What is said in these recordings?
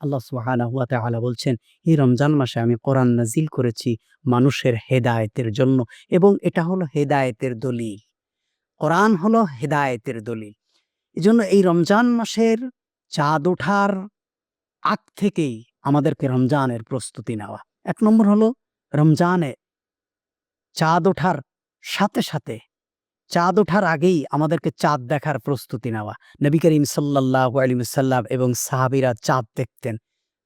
আল্লাহ সুবহানাহু ওয়া তাআলা বলছেন, "এই রমজান মাসে আমি কোরআন নাজিল করেছি মানুষের হেদায়েতের জন্য এবং এটা হলো হেদায়েতের দলিল। কোরআন হলো হেদায়েতের দলিল। এজন্য এই রমজান মাসের চাঁদ ওঠার আগ থেকেই আমাদেরকে রমজানের প্রস্তুতি নেওয়া। এক নম্বর হলো রমজানে চাঁদ ওঠার সাথে, সাথে চাঁদ ওঠার আগেই আমাদেরকে চাঁদ দেখার প্রস্তুতি নেওয়া। নবী করিম সাল্লাল্লাহু আলাইহি ওয়াসাল্লাম এবং সাহাবীরা চাঁদ দেখতেন।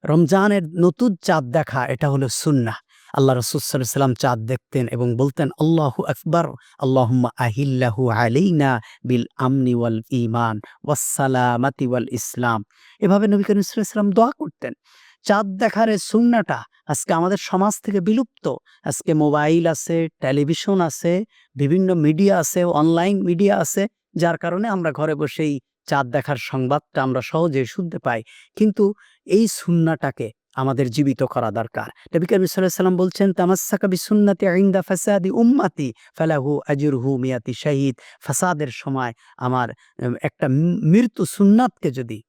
রমজানের নতুন চাঁদ দেখা এটা হলো সুন্নাহ। আল্লাহ রাসূল সাল্লাল্লাহু চাঁদ দেখতেন এবং বলতেন, "আল্লাহু আকবর আল্লাহুম্মা আহিল্লাহু আলাইনা বিল আমনি ওয়াল ঈমান ওয়াস-সালামাতি ওয়াল ইসলাম।" এভাবে নবী করিম সাল্লাল্লাহু দোয়া করতেন। চাঁদ দেখার এই সুন্নাহটা আজকে আমাদের সমাজ থেকে বিলুপ্ত। আজকে মোবাইল আছে, টেলিভিশন আছে, বিভিন্ন মিডিয়া আছে, অনলাইন মিডিয়া আছে। যার কারণে আমরা ঘরে বসেই চাঁদ দেখার সংবাদটা আমরা সহজেই শুনতে পাই। কিন্তু এই সুন্নাহটাকে আমাদের জীবিত করা দরকার। নবী করিম সাল্লাল্লাহু আলাইহি ওয়াসাল্লাম বলছেন, "তামাসসাকা বিসুন্নতি ইনদা ফাসাদি উম্মতি ফালাহু আজরুহু মিয়াতি শাহীদ।" ফাসাদের সময় আমার একটা মৃত্যু সুন্নাতকে যদি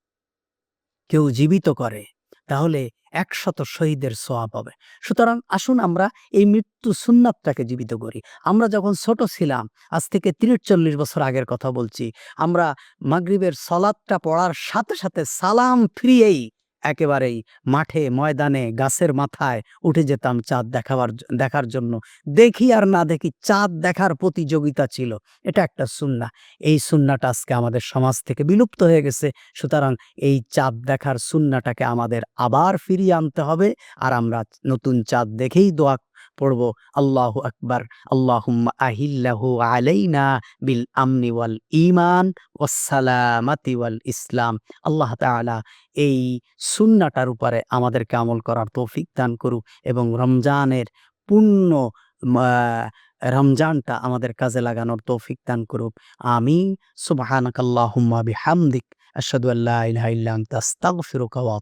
কেউ জীবিত করে তাহলে ১০০ শহীদের সোয়াব হবে। সুতরাং আসুন আমরা এই মৃত্যু সুন্নাতটাকে জীবিত করি। আমরা যখন ছোট ছিলাম, আজ থেকে ৩০-৪০ বছর আগের কথা বলছি। আমরা মাগরিবের সলাদটা পড়ার সাথে, সাথে সালাম ফিরিয়েই একেবারেই মাঠে, ময়দানে, গাছের মাথায় উঠে যেতাম চাঁদ দেখাবার দেখার জন্য। দেখি আর না দেখি চাঁদ দেখার প্রতিযোগিতা ছিল। এটা একটা সুন্না এই সুন্নাটা আজকে আমাদের সমাজ থেকে বিলুপ্ত হয়ে গেছে। সুতরাং এই চাঁদ দেখার সুন্নাটাকে আমাদের আবার ফিরিয়ে আনতে হবে। আর আমরা নতুন চাঁদ দেখেই দোয়া পড়ব, "আল্লাহু আকবার, আল্লাহুম্মা আহিল্লাহু আলাইনা বিল আমনি ওয়াল ঈমান ওয়াস-সালামাতি ওয়াল ইসলাম।" আল্লাহ তাআলা এই সুন্নাহটার উপরে আমাদেরকে আমল করার তৌফিক দান করুক এবং রমজানের পূর্ণ রমজানটা আমাদের কাজে লাগানোর তৌফিক দান করুক। আমি সুবহানাকাল্লাহুম্মা বিহামদিক আশহাদু আল্লা ইলাহা ইল্লা আনতা আস্তাগফিরুকা ওয়া।